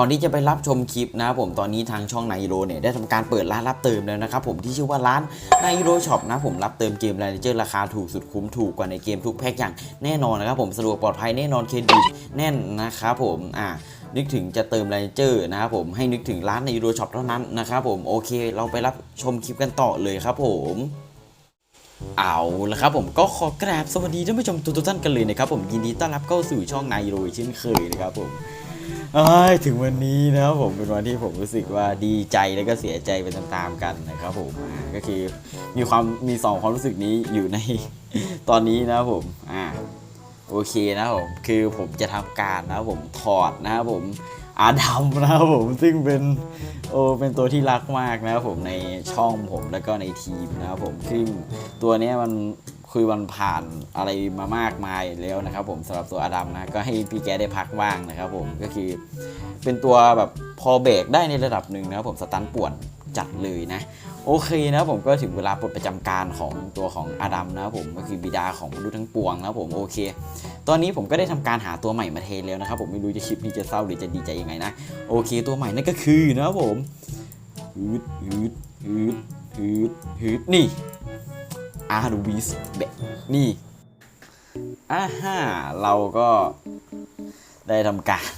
ก่อนที่จะไปรับชมคลิปนะครับผมตอนนี้ทางช่องไนโรเนี่ยได้ทำการเปิดร้านรับเติมแล้วนะครับผมที่ชื่อว่าร้านไนโรช็อปนะผมรับเติมเกมแรนเจอร์ราคาถูกสุดคุ้มถูกกว่าในเกมทุกแพ็คอย่างแน่นอนนะครับผมสะดวกปลอดภัยแน่นอนเครดิตแน่นนะครับผมอ่านึกถึงจะเติมแรนเจอร์นะครับผมให้นึกถึงร้านไนโรช็อปเท่านั้นนะครับผมโอเค เราไปรับชมคลิปกันต่อเลยครับผมเอาละครับผมก็ขอกราบสวัสดีท่านผู้ชมทุกท่านกันเลยนะครับผมยินดีต้อนรับเข้าสู่ช่องนายโรยเช่นเคยนะครับผม เอ้ยถึงวันนี้นะครับผมเป็นวันที่ผมรู้สึกว่าดีใจแล้วก็เสียใจไปตามๆกันนะครับผมอ่าก็คือมีความมีสองความรู้สึกนี้อยู่ใน ตอนนี้นะครับผมอ่าโอเคนะครับผมคือผมจะทำการนะครับผมถอดนะครับผมอาดัมนะครับผมซึ่งเป็นโอเป็นตัวที่รักมากนะครับผมในช่องผมแล้วก็ในทีมนะครับผมซึ่งตัวเนี้ยมัน คือมันผ่านอะไรมามากมายแล้วนะครับ ผมสำหรับตัวอดัมนะก็ให้พี่แกได้พักว่างนะครับผมก็คือเป็นตัวแบบพอเบรกได้ในระดับหนึ่งนะครับผมสตันป่วนจัดเลยนะโอเคนะผมก็ถึงเวลาปลดประจำการของตัวของอดัมนะครับผมก็คือบิดาของมนุษย์ทั้งปวงนะครับผมโอเค ตอนนี้ผมก็ได้ทำการหาตัวใหม่มาเทนแล้วนะครับ ผมไม่รู้จะคลิปนี้จะเศร้าหรือจะดีใจยังไงนะโอเค ตัวใหม่นั่นก็คือนะครับผมฮึดฮึดฮึดฮึดฮึดนี่ อาร์วิสแบนี่อ่าฮ่าเราก็ได้ทำการ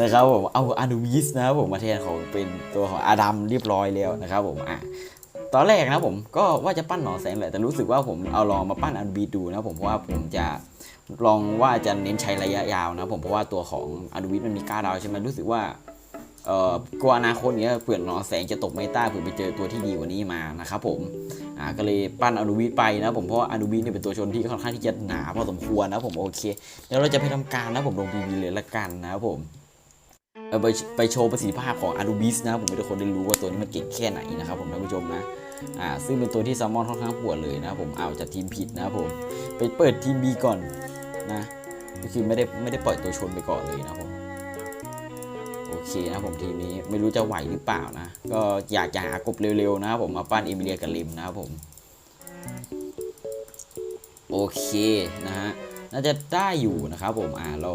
นะครับผมเอาอาร์วิสนะครับผมมาแทนของเป็นตัวของอาดัมเรียบร้อยแล้วนะครับผมอะตอนแรกนะผมก็ว่าจะปั้นหนอแสงแหละแต่รู้สึกว่าผมเอาลองมาปั้นอาร์วิสดูนะผมเพราะว่าผมจะลองว่าจะเน้นใช้ระยะยาวนะผมเพราะว่าตัวของอาร์วิสมันมีก้าดาวใช่ไหมรู้สึกว่า เอ่อกลัวอนาคตเนี้ยเปลี่ยนหนอแสงจะตกเมตาเผื่อไปเจอตัวที่ดีกว่านี้มานะครับผมอ่าก็เลยปั้นอนุวิทไปนะผมเพราะว่าอนุวิทเนี่ยเป็นตัวชนที่ค่อนข้างที่จะหนาพอสมควรนะผมโอเคเดี๋ยวเราจะไปทำการนะผมลงบีบีเลยละกันนะครับผมไปไปโชว์ประสิทธิภาพของอนุบิสนะผมให้ทุกคนได้รู้ว่าตัวนี้มันเก่งแค่ไหนนะครับผมท่านผู้ชมนะอ่าซึ่งเป็นตัวที่ซัมมอนค่อนข้างปวดเลยนะผมเอาจากทีมผิดนะผมไปเปิดทีม B ก่อนนะก็คือไม่ได้ไม่ได้ปล่อยตัวชนไปก่อนเลยนะผม เคนะผมทีมนี้ไม่รู้จะไหวหรือเปล่านะ ก็อยากจะหากบเร็วๆนะครับผมมาปั้นเอมิเลียกับลิมนะครับผมโอเคนะฮะน่าจะได้อยู่นะครับผมอ่าเรา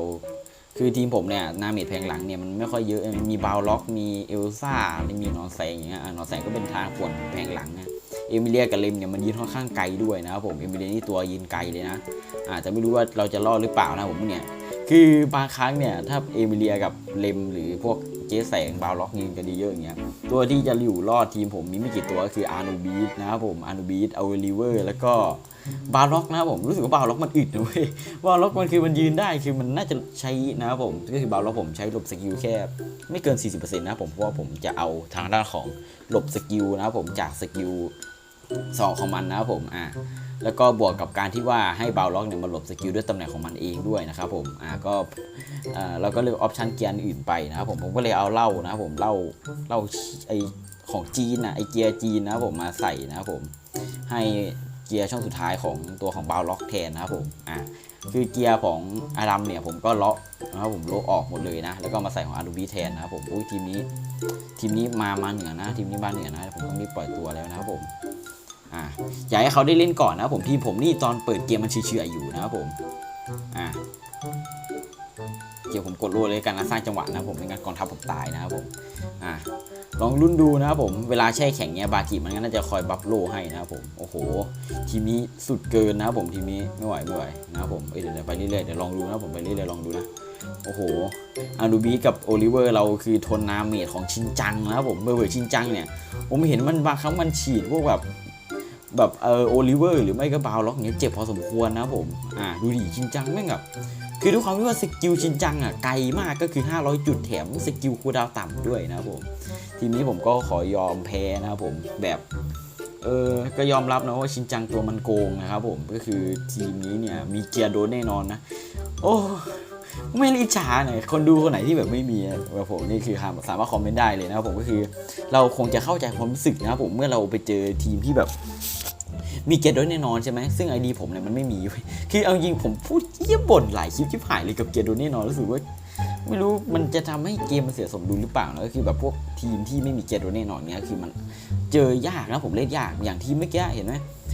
คือทีมผมเนี่ยนาเมดแพงหลังเนี่ยมันไม่ค่อยเยอะมีบาวล็อกมีเอลซ่ามีนอนแสงอย่างเงี้ยนอนแสงก็เป็นทางขวนแพงหลังนะเอมิเลียกับลิมเนี่ยมันยืนค่อนข้างไกลด้วยนะครับผมเอมิเลียนี่ตัวยืนไกลเลยนะอาจจะไม่รู้ว่าเราจะรอดหรือเปล่านะผมเนี่ย คือบางครั้งเนี่ย ถ้าเอมิเลียกับเลมหรือพวกเจ๊แสงบาวล็อกยิงกันดีเยอะอย่างเงี้ยตัวที่จะอยู่รอดทีมผมมีไม่กี่ตัวก็คืออาร์นูบีทนะครับผมอาร์นูบีทเอาลิเวอร์แล้วก็บาวล็อกนะครับผมรู้สึกว่าบาวล็อกมันอึดนะเว้ยบาวล็อกมันคือมันยืนได้คือมันน่าจะใช้นะครับผมก็คือบาวล็อกผมใช้หลบสกิลแค่ไม่เกิน 40%นะครับผมเพราะว่าผมจะเอาทางด้านของหลบสกิลนะครับผมจากสกิลสองของมันนะครับผมอ่า แล้วก็บวกกับการที่ว่าให้บาวล็อกเนี่ยมาหลบสกิลด้วยตำแหน่งของมันเองด้วยนะครับผมอ่าก็อ่าเราก็เลือกออปชันเกียร์อื่นไปนะครับผมผมก็เลยเอาเหล้านะครับผมเหล้าเหล้าไอของจีนนะไอเกียร์จีนนะครับผมมาใส่นะครับผมให้เกียร์ช่องสุดท้ายของตัวของบาวล็อกแทนนะครับผมอ่าคือเกียร์ของอารัมเนี่ยผมก็เลาะนะครับผมโละออกหมดเลยนะ แล้วก็มาใส่ของอารูบีแทนนะครับผมอุ้ยทีมนี้ ทีมนี้มามาเหนือนะ ทีมนี้มาเหนือนะผมต้องรีบปล่อยตัวแล้วนะครับผม อ่าอยากให้เขาได้เล่นก่อนนะผมทีมผมนี่ตอนเปิดเกมมันเฉยๆอยู่นะครับผมอ่าเดี๋ยวผมกดรัวเลยกันนะสร้างจังหวะนะผมไม่งั้นกองทัพผมตายนะครับผมอ่าลองรุ่นดูนะครับผมเวลาแช่แข็งเนี้ยบากิมันก็น่าจะคอยบัฟโลให้นะครับผมโอ้โห ทีมนี้สุดเกินนะครับผมทีมนี้ไม่ไหวไม่ไหวนะครับผมเดี๋ยวไปเรื่อยๆเดี๋ยวลองดูนะครับผมไปเรื่อยๆลองดูนะโอ้โหอารูบีกับโอลิเวอร์เราคือทนน้ำเมจของชินจังนะครับผมเบอร์เบอร์ชินจังเนี่ย ผมเห็นมันบางครั้งมันฉีดพวกแบบ แบบเออโอลิเวอร์หรือไม่ก็บาวล็อกเงี้ยเจ็บพอสมควรนะผมอ่าดูดิชินจังแม่งแบบคือด้วยความที่ว่าสกิลชินจังอะไกลมากก็คือ 500 จุดแถมสกิลคูลดาวน์ต่ำด้วยนะครับผมทีนี้ผมก็ขอยอมแพ้นะครับผมแบบเออก็ยอมรับนะว่าชินจังตัวมันโกงนะครับผมก็คือทีมนี้เนี่ยมีเกียร์โดนแน่นอนนะ โอ้ ไม่ได้อิจฉาหน่อยคนดูคนไหนที่แบบไม่มีแบบผมนี่คือสามารถคอมเมนต์ได้เลยนะครับผมก็คือ เราคงจะเข้าใจความรู้สึกนะครับผมเมื่อเราไปเจอทีมที่แบบมีเกตโด้วยแน่นอนใช่ไหมซึ่งไอดีผมเนี่ยมันไม่มี คือเอาจริงผมพูดเยี่ยบ่นหลายคลิปที่ผ่ายเลยกับเกตโด้วยแน่นอนรู้สึกว่าไม่รู้มันจะทำให้เกมมันเสียสมดุลหรือเปล่านะก็คือแบบพวกทีมที่ไม่มีเกตโด้วยแน่นอนเนี่ยคือมันเจอยากนะผมเล่นยากอย่างทีมเมื่อกี้เห็นไหม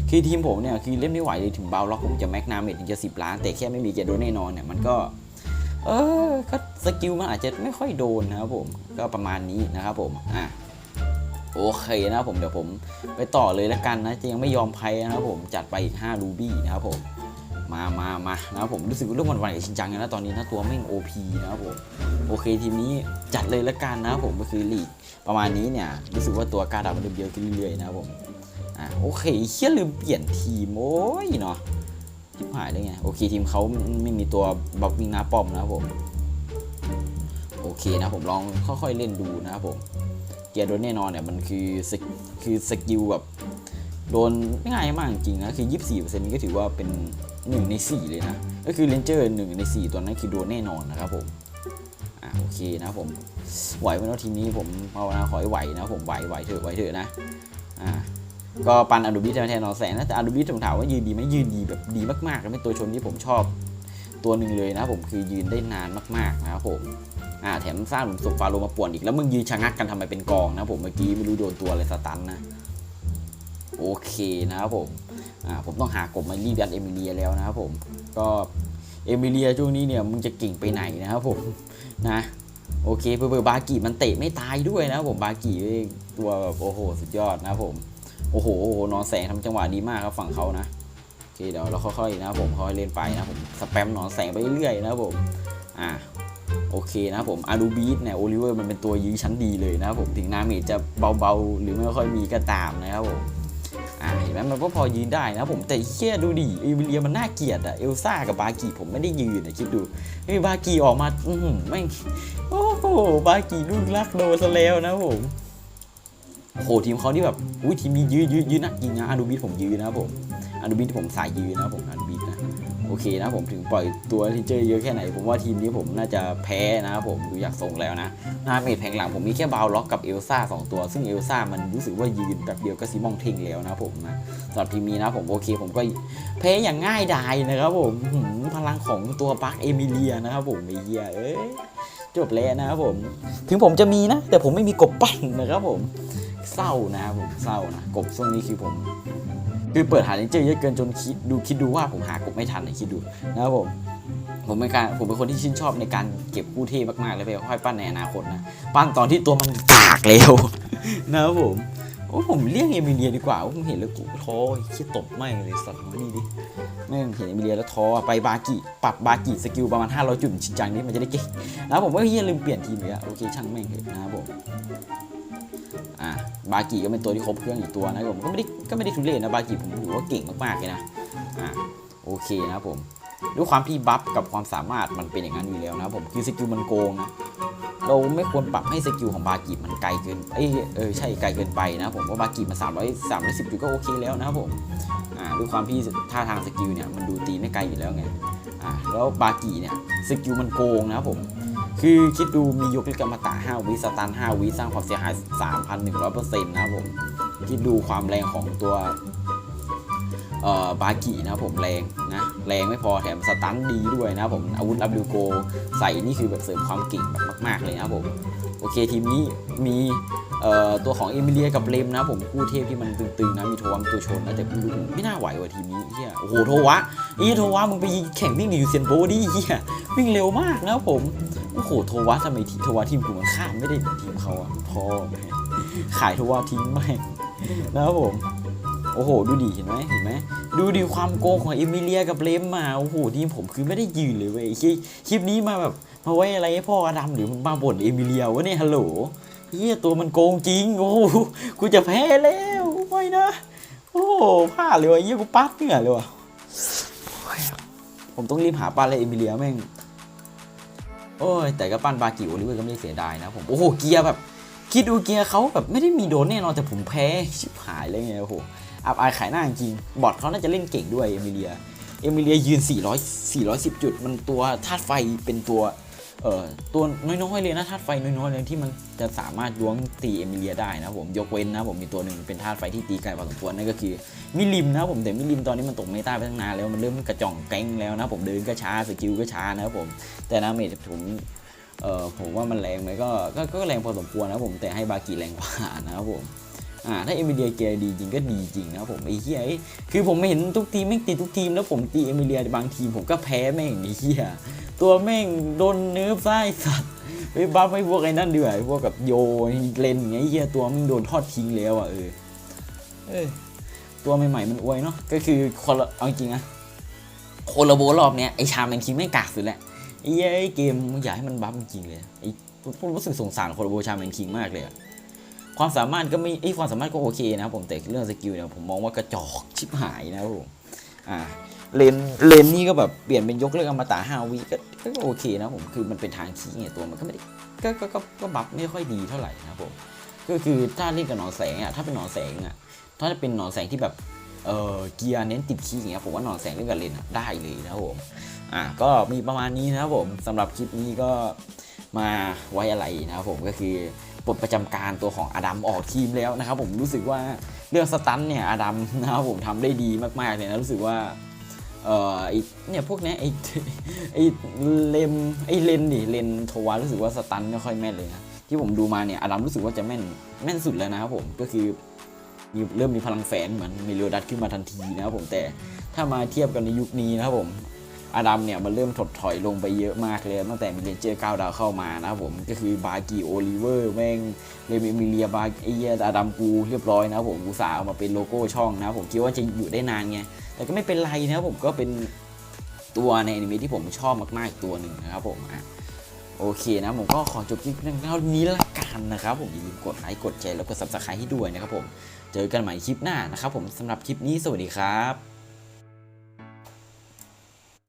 คือทีมผมเนี่ยคือเล่นไม่ไหวเลยถึงเบาล็อกผมจะแม็กนาเมตถึงจะสิบล้านแต่แค่ไม่มีเกตโด้วยแน่นอนเนี่ยมันก็ เออก็สกิลมันอาจจะไม่ค่อยโดนนะครับผมก็ประมาณนี้นะครับผมอะโอเคนะครับผมเดี๋ยวผมไปต่อเลยแล้วกันนะจะยังไม่ยอมแพ้นะครับผมจัดไปอีก5รูบี้นะครับผมมามามานะครับผมรู้สึกว่าเรื่องวันๆกับชินจังนะตอนนี้นะตัวแม่ง OP นะครับผมโอเคทีมนี้จัดเลยแล้วกันนะครับผมก็คือลีกประมาณนี้เนี่ยรู้สึกว่าตัวกาดำมันเริ่มเยอะขึ้นเรื่อยๆนะครับผมอะโอเคเชี่ยลืมเปลี่ยนทีมโอ้ยเนาะ ชิบหายได้ไง โอเคทีมเขาไม่มีตัวบัฟวิ่งหน้าป้อมนะครับผม โอเคนะผมลองค่อยๆเล่นดูนะครับผม เกียร์โดนแน่นอนเนี่ยมันคือสกคือสกิลแบบโดนง่ายมากจริงนะ คือ 24%นี่ก็ถือว่าเป็น 1 ใน 4 เลยนะ ก็คือเลนเจอร์1ใน 4 ตัวนั้นคือโดนแน่นอนนะครับผม อ่าโอเคนะผม ไหวไหมเนาะทีนี้ผมภาวนาขอให้ไหวนะผมไหวไหวเถอะไหวเถอะนะ อ่า ก็ปันอ d ูบิแทนนอแสงนะแต่อ d ูบิผมถามว่ายืนดีไหมยืนดีแบบดีมากๆแล้วเป็นตัวชนที่ผมชอบตัวหนึ่งเลยนะผมคือยืนได้นานมากๆนะครับผมอ่าแถมสร้างหลุมศพฟาโรมาป่วนอีกแล้วมึงยืนชะงักกันทำไมเป็นกองนะผมเมื่อกี้ไม่รู้โดนตัวอะไรสตันนะโอเคนะครับผมอ่าผมต้องหากบมารีบยัดเอมิเลียแล้วนะครับผมก็เอมิเลียช่วงนี้เนี่ยมึงจะเก่งไปไหนนะครับผมนะโอเคเบอร์บากิมันเตะไม่ตายด้วยนะครับผมบากิตัวแบบโอ้โหสุดยอดนะครับผม โอ้โหโอ้โหนอนแสงทำจังหวะดีมากครับฝั่งเขานะโอเคเดี๋ยวเราค่อยๆนะผมค่อยเล่นไปนะผมสแปมนอนแสงไปเรื่อยนะผมอ่าโอเคนะผมอารูบีทเนี่ยโอลิเวอร์มันเป็นตัวยื้อชั้นดีเลยนะผมถึงนาเมจจะเบาๆ หรือไม่ค่อยมีก็ตามนะครับผมอ่าเห็นไหมมันก็พอยืนได้นะผมแต่เชี่ยดูดิเอมิเลียมันน่าเกลียดอะเอลซ่ากับบากีผมไม่ได้ยืนนะคิดดูไอ้บากีออกมา อือหือไม่โอ้โหบากีลูกรักโดนซะแล้วนะผม โอ้โหทีมเขาที่แบบอุ้ยทีมนี้ยื้อยื้อยื้อหนักจริงนะอาดูบิทผมยื้อนะผมอาดูบิทผมสายยื้อนะผมอาดูบิทนะโอเคนะผมถึงปล่อยตัวทีเจอร์เยอะแค่ไหน ผมว่าทีมนี้ผมน่าจะแพ้นะครับผมดูอยากทรงแล้วนะหน้าเมจแผงหลังผมมีแค่บาวล็อกกับเอลซ่าสองตัว ซึ่งเอลซ่ามันรู้สึกว่ายืนแบบเดียวก็ซีมองเทงแล้วนะผมนะสำหรับทีมนี้นะผมโอเค ผมก็แพ้อย่างง่ายดายนะครับผมพลังของตัวบัคเอมิเลียนะครับผมไอ้เหี้ยเอ้ยจบแล้วนะครับผม ถึงผมจะมีนะ แต่ผมไม่มีกบปั้นนะครับผม เศร้านะครับผมเศร้านะกบช่วงนี้คือผม คือเปิดหาเลนเจอร์เยอะเกินจนคิดดูคิดดูว่าผมหากบไม่ทันนะคิดดูนะครับผมผมเป็นการผมเป็นคนที่ชื่นชอบในการเก็บกู้เท่มากๆเลยไปค่อยปั้นในอนาคตนะปั้นตอนที่ตัวมันกากแล้วนะครับผมโอ้ผมเรียกเอมิเลียดีกว่าผมเห็นแล้วกูท้อคิดตบไม่เลยสัตว์มาดีดิแม่งเห็นเอมิเลียแล้วท้อไปบากิปรับบากิสกิลประมาณ 500 จุดชินจังนี่มันจะได้เก่งนะผมก็เฮียลืมเปลี่ยนทีมเลยอะโอเคช่างแม่งเถอะนะครับผม อะบากิก็เป็นตัวที่ครบเครื่องอีกตัวนะครับผมก็ไม่ได้ก็ไม่ได้ทุเรศนะบากิผมถือว่าเก่งมากๆเลยนะอะโอเคนะครับผมด้วยความที่บัฟกับความสามารถมันเป็นอย่างนั้นอยู่แล้วนะครับผมคือสกิลมันโกงนะเราไม่ควรปรับให้สกิลของบากิมันไกลเกินเอ้ยเออใช่ไกลเกินไปนะผมเพราะบากิมัน300 310จุดก็โอเคแล้วนะครับผมอ่าด้วยความที่ท่าทางสกิลเนี่ยมันดูตีไม่ไกลอยู่แล้วไงอ่าแล้วบากิเนี่ยสกิลมันโกงนะครับผม คือคิดดูมียกเลิกกรรมตา5วิสตัน5วิสร้างความเสียหาย 3,100%นะครับผม คิดดูความแรงของตัว บากินะผมแรงนะแรงไม่พอแถมสตันดีด้วยนะผมอาวุธ W Go ใส่นี่คือแบบเสริมความเก่งแบบมาก ๆ เลยนะผมโอเคทีมนี้มีตัวของเอมิเลียกับเลมนะผมคู่เทพที่มันตึงๆนะมีโทวัมตัวชนนะแต่ไม่รู้ไม่น่าไหวว่ะทีมนี้เฮียโอ้โหโทวะนี่โทวะมึงไปแข่งวิ่งในยูเซียนโบดิเฮียวิ่งเร็วมากนะผมโอ้โหโทวะทำไมทีโทวะทีมกูมันข้ามไม่ได้เหมือนทีมเขาอะพอแม่งขายโทวะทิ้งแม่นะครับผม โอ้โห ดูดิเห็นไหมเห็นไหมดูดิความโกงของเอมิเลียกับเลมมาโอ้โหทีมผมคือไม่ได้ยืนเลยเว้ยคลิปคลิปนี้มาแบบมาไว้อะไรให้พ่ออดัมหรือมาบ่นเอมิเลียวะเนี่ยฮัลโหลเฮียตัวมันโกงจริงโอ้กูจะแพ้แล้วไม่นะโอ้พลาดเลยวะเฮียกูปัดเหงื่อยเลยวะผมต้องรีบหาปลาเลยเอมิเลียแม่งโอ้ยแต่ก็ปั้นบากิโอลิเวอร์ก็ไม่ได้เสียดายนะผมโอ้โหเกียร์แบบคิดดูเกียร์เขาแบบไม่ได้มีโดนแน่นอนแต่ผมแพ้ชิบหายเลยไงโอ้โห อับอายขายหน้าจริง บอทเขาน่าจะเล่นเก่งด้วยเอมิเลีย เอมิเลียยืน 400 410 จุด มันตัวธาตุไฟเป็นตัว เอ่อ ตัวน้อยๆเลยนะธาตุไฟน้อยๆเลยที่มันจะสามารถล้วงตีเอมิเลียได้นะผม ยกเว้นนะผมมีตัวหนึ่งเป็นธาตุไฟที่ตีไกลพอสมควรนั่นก็คือมิลิมนะผม แต่มิลิมตอนนี้มันตกเมตาไปตั้งนานแล้วมันเริ่มกระจ่องแก๊งแล้วนะผมเดินก็ช้าสกิลก็ช้านะครับผม แต่นาเมจผมเออผมว่ามันแรงไหมก็ก็ก็แรงพอสมควรนะผมแต่ให้บากีแรงกว่านะครับผม อ่าถ้าเอมิเลียเกย์ดีจริงก็ดีจริงนะผมไอ้เหี้ยคือผมไม่เห็นทุกทีมไม่งติดทุกทีมแล้วผมตีเอมิเลียบางทีมผมก็แพ้แม่งไอ้เหี้ยตัวแม่งโดนเนื้อไส้สัตว์ไปบัฟให้พวกไอ้นั่นดีกว่าไอ้พวกกับโยเลนอย่างเงี้ยไอ้เฮียตัวมึงโดนทอดทิ้งแล้วอะเออเออตัวใหม่ๆมันอวยเนาะก็คือคนเอาจริงนะโคลาโบรอบเนี้ยไอชาแมนคิงไม่กากสุดแหละไอ้เหี้ยไอ้เกมมึงอยากให้มันบัฟจริงเลยไอ้ผมรู้สึกสงสารโคลาโบชาแมนคิงมากเลยอะ ความสามารถก็ไม่ไอความสามารถก็โอเคนะครับผมแต่เรื่องสกิลเนี่ยผมมองว่ากระจอกชิบหายนะครับผมอ่าเลนเลนนี่ก็แบบเปลี่ยนเป็นยกเลิกอมตะห้าวิก็ก็โอเคนะผมคือมันเป็นทางขี้ไงตัวมันก็ไม่ได้ก็ก็ก็ก็บัฟไม่ค่อยดีเท่าไหร่นะครับผมก็คือถ้าเล่นกับหนอนแสงอะถ้าเป็นหนอนแสงอะถ้าจะเป็นหนอนแสงที่แบบเออเกียร์เน้นติดขี้อย่างเงี้ยผมว่าหนอนแสงเล่นกับเลนอะได้เลยนะครับผมอะก็มีประมาณนี้นะครับผมสำหรับคลิปนี้ก็มาไว้อะไรนะครับผมก็คือ ปลดประจำการตัวของอดัมออกทีมแล้วนะครับผมรู้สึกว่าเรื่องสตันเนี่ยอดัมนะครับผมทำได้ดีมากๆเลยนะรู้สึกว่าเอ่อไอเนี่ยพวกเนี้ยไอไอเลมไอเลนดิเลนโทวารู้สึกว่าสตันไม่ค่อยแม่นเลยนะที่ผมดูมาเนี่ยอดัมรู้สึกว่าจะแม่นแม่นสุดแล้วนะครับผมก็คือมีเริ่มมีพลังแฝงเหมือนมีเรียวดัตขึ้นมาทันทีนะครับผมแต่ถ้ามาเทียบกันในยุคนี้นะครับผม อาดัมเนี่ยมันเริ่มถดถอยลงไปเยอะมากเลยตั้งแต่มีเลเจอร์9ดาวเข้ามานะครับผมก็คือบากีโอลิเวอร์แม่งเลมิมิเลียบาไอเหี้ยอาดัมกูเรียบร้อยนะผมกูสาเอามาเป็นโลโก้ช่องนะผมคิดว่าจะอยู่ได้นานไงแต่ก็ไม่เป็นไรนะผมก็เป็นตัวในอนิเมะที่ผมชอบมากๆอีกตัวหนึ่งนะครับผมอะโอเคนะผมก็ขอจบคลิปเท่านี้ละกันนะครับผมอย่าลืมกดไลค์กดแชร์แล้วก็ subscribe ให้ด้วยนะครับผมเจอกันใหม่คลิปหน้านะครับผมสำหรับคลิปนี้สวัสดีครับ